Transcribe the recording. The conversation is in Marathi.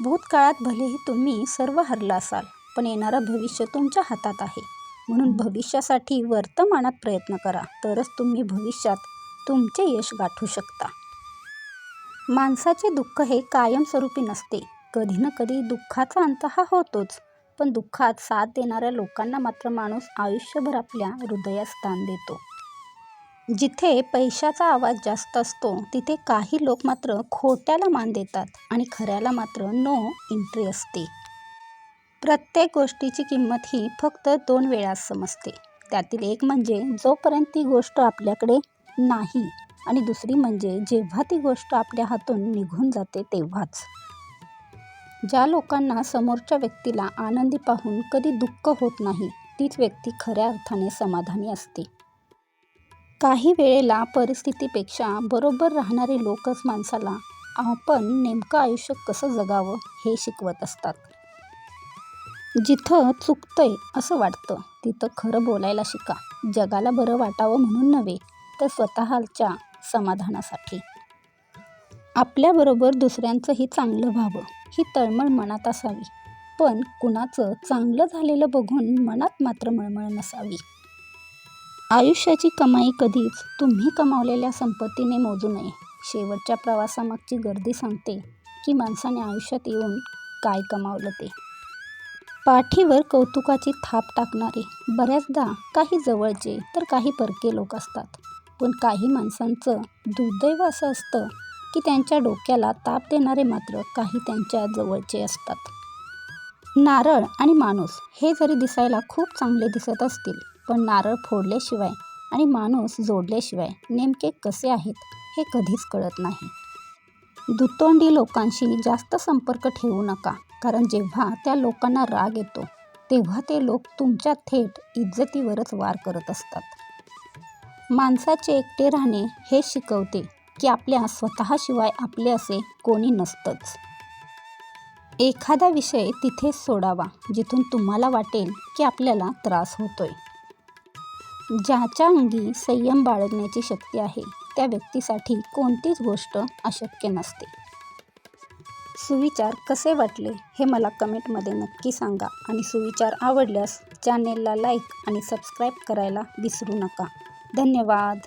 भूतकाळात भलेही तुम्ही सर्व हरला असाल पण येणारं भविष्य तुमच्या हातात आहे. म्हणून भविष्यासाठी वर्तमानात प्रयत्न करा तरच तुम्ही भविष्यात तुमचे यश गाठू शकता. माणसाचे दुःख हे कायमस्वरूपी नसते. कधी ना कधी दुःखाचा अंत हा होतोच. पण दुःखात साथ देणाऱ्या लोकांना मात्र माणूस आयुष्यभर आपल्या हृदयात स्थान देतो. जिथे पैशाचा आवाज जास्त असतो तिथे काही लोक मात्र खोट्याला मान देतात आणि खऱ्याला मात्र नो एंट्री असते. प्रत्येक गोष्टीची किंमत ही फक्त दोन वेळा समजते. त्यातील एक म्हणजे जोपर्यंत ती गोष्ट आपल्याकडे नाही आणि दुसरी म्हणजे जेव्हा ती गोष्ट आपल्या हातून निघून जाते तेव्हाच. ज्या लोकांना समोरच्या व्यक्तीला आनंदी पाहून कधी दुःख होत नाही तीच व्यक्ती खऱ्या अर्थाने समाधानी असते. काही वेळेला परिस्थितीपेक्षा बरोबर राहणारे लोकच माणसाला आपण नेमकं आयुष्य कसं जगावं हे शिकवत असतात. जिथं चुकतंय असं वाटतं तिथं खरं बोलायला शिका. जगाला बरं वाटावं म्हणून नव्हे तर स्वतःच्या समाधानासाठी. आपल्याबरोबर दुसऱ्यांचंही चांगलं व्हावं ही तळमळ मनात असावी. पण कुणाचं चांगलं झालेलं बघून मनात मात्र मळमळ नसावी. आयुष्याची कमाई कधीच तुम्ही कमावलेल्या संपत्तीने मोजू नये. शेवटच्या प्रवासामागची गर्दी सांगते की माणसाने आयुष्यात येऊन काय कमावलं ते. पाठीवर कौतुकाची थाप टाकणारे बऱ्याचदा काही जवळचे तर काही परके लोक असतात. पण काही माणसांचं दुर्दैव असं असतं की त्यांच्या डोक्याला ताप देणारे मात्र काही त्यांच्या जवळचे असतात. नारळ आणि माणूस हे जरी दिसायला खूप चांगले दिसत असतील पण नारळ फोडल्याशिवाय आणि माणूस जोडल्याशिवाय नेमके कसे आहेत हे कधीच कळत नाही. दुतोंडी लोकांशी जास्त संपर्क ठेवू नका कारण जेव्हा त्या लोकांना राग येतो तेव्हा ते लोक तुमच्या थेट इज्जतीवरच वार करत असतात. माणसाचे एकटे राहणे हे शिकवते की आपल्या स्वतःशिवाय आपले असे कोणी नसतंच. एखादा विषय तिथेच सोडावा जिथून तुम्हाला वाटेल की आपल्याला त्रास होतोय. ज्याच्या अंगी संयम बाळगण्याची शक्ती आहे त्या व्यक्तीसाठी कोणतीच गोष्ट अशक्य नसते. सुविचार कसे वाटले हे मला कमेंटमध्ये नक्की सांगा आणि सुविचार आवडल्यास चॅनेलला लाईक आणि सबस्क्राईब करायला विसरू नका. धन्यवाद.